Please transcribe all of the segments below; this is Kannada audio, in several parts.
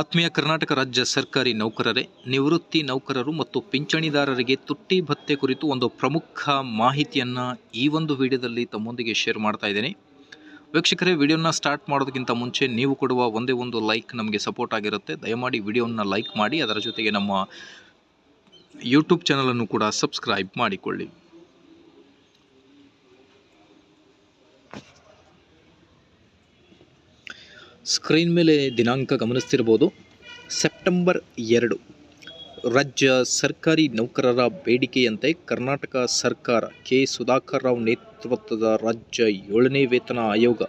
ಆತ್ಮೀಯ ಕರ್ನಾಟಕ ರಾಜ್ಯ ಸರ್ಕಾರಿ ನೌಕರರೇ, ನಿವೃತ್ತಿ ನೌಕರರು ಮತ್ತು ಪಿಂಚಣಿದಾರರಿಗೆ ತುಟ್ಟಿ ಭತ್ಯೆ ಕುರಿತು ಒಂದು ಪ್ರಮುಖ ಮಾಹಿತಿಯನ್ನು ಈ ಒಂದು ವಿಡಿಯೋದಲ್ಲಿ ತಮ್ಮೊಂದಿಗೆ ಶೇರ್ ಮಾಡ್ತಾ ಇದ್ದೇನೆ. ವೀಕ್ಷಕರೇ, ವಿಡಿಯೋನ ಸ್ಟಾರ್ಟ್ ಮಾಡೋದಕ್ಕಿಂತ ಮುಂಚೆ ನೀವು ಕೊಡುವ ಒಂದೇ ಒಂದು ಲೈಕ್ ನಮಗೆ ಸಪೋರ್ಟ್ ಆಗಿರುತ್ತೆ. ದಯಮಾಡಿ ವಿಡಿಯೋನ ಲೈಕ್ ಮಾಡಿ, ಅದರ ಜೊತೆಗೆ ನಮ್ಮ ಯೂಟ್ಯೂಬ್ ಚಾನಲನ್ನು ಕೂಡ ಸಬ್ಸ್ಕ್ರೈಬ್ ಮಾಡಿಕೊಳ್ಳಿ. ಸ್ಕ್ರೀನ್ ಮೇಲೆ ದಿನಾಂಕ ಗಮನಿಸ್ತಿರ್ಬೋದು. ಸೆಪ್ಟೆಂಬರ್ ಎರಡು, ರಾಜ್ಯ ಸರ್ಕಾರಿ ನೌಕರರ ಬೇಡಿಕೆಯಂತೆ ಕರ್ನಾಟಕ ಸರ್ಕಾರ ಕೆ. ಸುಧಾಕರ್ ರಾವ್ ನೇತೃತ್ವದ ರಾಜ್ಯ ಏಳನೇ ವೇತನ ಆಯೋಗ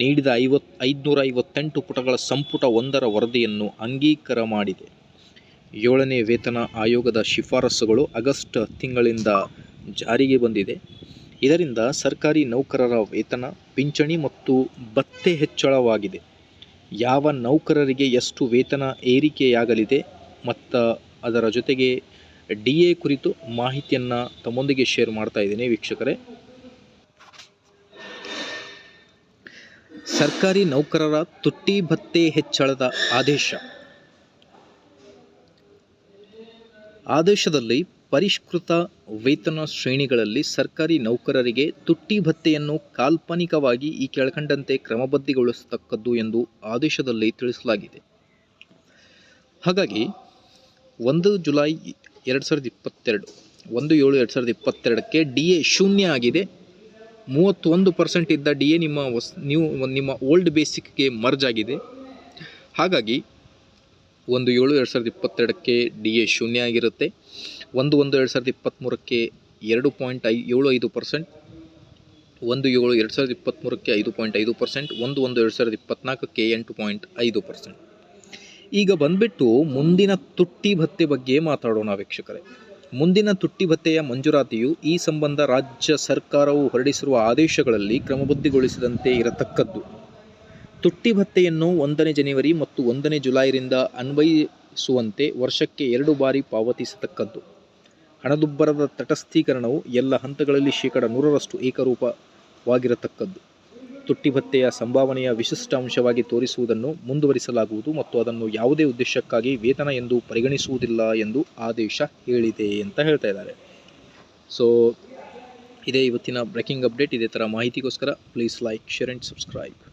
ನೀಡಿದ ಐವತ್ ಐದುನೂರ ಐವತ್ತೆಂಟು ಪುಟಗಳ ಸಂಪುಟ ಒಂದರ ವರದಿಯನ್ನು ಅಂಗೀಕಾರ ಮಾಡಿದೆ. ಏಳನೇ ವೇತನ ಆಯೋಗದ ಶಿಫಾರಸುಗಳು ಆಗಸ್ಟ್ ತಿಂಗಳಿಂದ ಜಾರಿಗೆ ಬಂದಿದೆ. ಇದರಿಂದ ಸರ್ಕಾರಿ ನೌಕರರ ವೇತನ, ಪಿಂಚಣಿ ಮತ್ತು ಭತ್ತೆ ಹೆಚ್ಚಳವಾಗಿದೆ. ಯಾವ ನೌಕರರಿಗೆ ಎಷ್ಟು ವೇತನ ಏರಿಕೆಯಾಗಲಿದೆ ಮತ್ತು ಅದರ ಜೊತೆಗೆ ಡಿ ಎ ಕುರಿತು ಮಾಹಿತಿಯನ್ನು ತಮ್ಮೊಂದಿಗೆ ಶೇರ್ ಮಾಡ್ತಾ ಇದ್ದೀನಿ ವೀಕ್ಷಕರೇ. ಸರ್ಕಾರಿ ನೌಕರರ ತುಟ್ಟಿ ಭತ್ತೆ ಹೆಚ್ಚಳದ ಆದೇಶ. ಆದೇಶದಲ್ಲಿ ಪರಿಷ್ಕೃತ ವೇತನ ಶ್ರೇಣಿಗಳಲ್ಲಿ ಸರ್ಕಾರಿ ನೌಕರರಿಗೆ ತುಟ್ಟಿ ಭತ್ಯೆಯನ್ನು ಕಾಲ್ಪನಿಕವಾಗಿ ಈ ಕೆಳಕಂಡಂತೆ ಕ್ರಮಬದ್ಧಗೊಳಿಸತಕ್ಕದ್ದು ಎಂದು ಆದೇಶದಲ್ಲಿ ತಿಳಿಸಲಾಗಿದೆ. ಹಾಗಾಗಿ, ಒಂದು ಜುಲೈ ಎರಡು ಸಾವಿರದ ಇಪ್ಪತ್ತೆರಡು, ಒಂದು ಏಳು ಎರಡು ಸಾವಿರದ ಇಪ್ಪತ್ತೆರಡಕ್ಕೆ ಡಿ ಎ ಶೂನ್ಯ ಆಗಿದೆ. ಮೂವತ್ತೊಂದು ಪರ್ಸೆಂಟ್ ಇದ್ದ ಡಿ ಎ ನಿಮ್ಮ ಹೊಸ ನೀವು ನಿಮ್ಮ ಓಲ್ಡ್ ಬೇಸಿಕ್ಗೆ ಮರ್ಜ್ ಆಗಿದೆ. ಹಾಗಾಗಿ ಒಂದು ಏಳು ಎರಡು ಸಾವಿರದ ಇಪ್ಪತ್ತೆರಡಕ್ಕೆ ಡಿ ಎ ಶೂನ್ಯ ಆಗಿರುತ್ತೆ. ಒಂದು ಒಂದು ಎರಡು ಸಾವಿರದ ಇಪ್ಪತ್ತ್ಮೂರಕ್ಕೆ ಎರಡು ಪಾಯಿಂಟ್ ಐ, ಏಳು ಐದು ಪರ್ಸೆಂಟ್. ಒಂದು ಏಳು ಎರಡು ಸಾವಿರದ ಇಪ್ಪತ್ತ್ಮೂರಕ್ಕೆ ಐದು ಪಾಯಿಂಟ್ ಐದು ಪರ್ಸೆಂಟ್. ಒಂದು ಒಂದು ಎರಡು ಸಾವಿರದ ಇಪ್ಪತ್ತ್ನಾಲ್ಕಕ್ಕೆ ಎಂಟು ಪಾಯಿಂಟ್ ಐದು ಪರ್ಸೆಂಟ್. ಈಗ ಬಂದ್ಬಿಟ್ಟು ಮುಂದಿನ ತುಟ್ಟಿ ಭತ್ತೆ ಬಗ್ಗೆ ಮಾತಾಡೋಣ ವೀಕ್ಷಕರೇ. ಮುಂದಿನ ತುಟ್ಟಿ ಭತ್ತೆಯ ಮಂಜೂರಾತಿಯು ಈ ಸಂಬಂಧ ರಾಜ್ಯ ಸರ್ಕಾರವು ಹೊರಡಿಸಿರುವ ಆದೇಶಗಳಲ್ಲಿ ಕ್ರಮಬದ್ಧಗೊಳಿಸಿದಂತೆ ಇರತಕ್ಕದ್ದು. ತುಟ್ಟಿ ಭತ್ತೆಯನ್ನು ಒಂದನೇ ಜನವರಿ ಮತ್ತು ಒಂದನೇ ಜುಲೈರಿಂದ ಅನ್ವಯಿಸುವಂತೆ ವರ್ಷಕ್ಕೆ ಎರಡು ಬಾರಿ ಪಾವತಿಸತಕ್ಕದ್ದು. ಹಣದುಬ್ಬರದ ತಟಸ್ಥೀಕರಣವು ಎಲ್ಲ ಹಂತಗಳಲ್ಲಿ ಶೇಕಡ ನೂರರಷ್ಟು ಏಕರೂಪವಾಗಿರತಕ್ಕದ್ದು. ತುಟ್ಟಿ ಭತ್ತೆಯ ಸಂಭಾವನೆಯ ವಿಶಿಷ್ಟ ಅಂಶವಾಗಿ ತೋರಿಸುವುದನ್ನು ಮುಂದುವರಿಸಲಾಗುವುದು ಮತ್ತು ಅದನ್ನು ಯಾವುದೇ ಉದ್ದೇಶಕ್ಕಾಗಿ ವೇತನ ಎಂದು ಪರಿಗಣಿಸುವುದಿಲ್ಲ ಎಂದು ಆದೇಶ ಹೇಳಿದೆ ಅಂತ ಹೇಳ್ತಾ ಇದ್ದಾರೆ. ಸೊ ಇದೇ ಇವತ್ತಿನ ಬ್ರೇಕಿಂಗ್ ಅಪ್ಡೇಟ್ ಇದೇ ಥರ ಮಾಹಿತಿಗೋಸ್ಕರ please like share and subscribe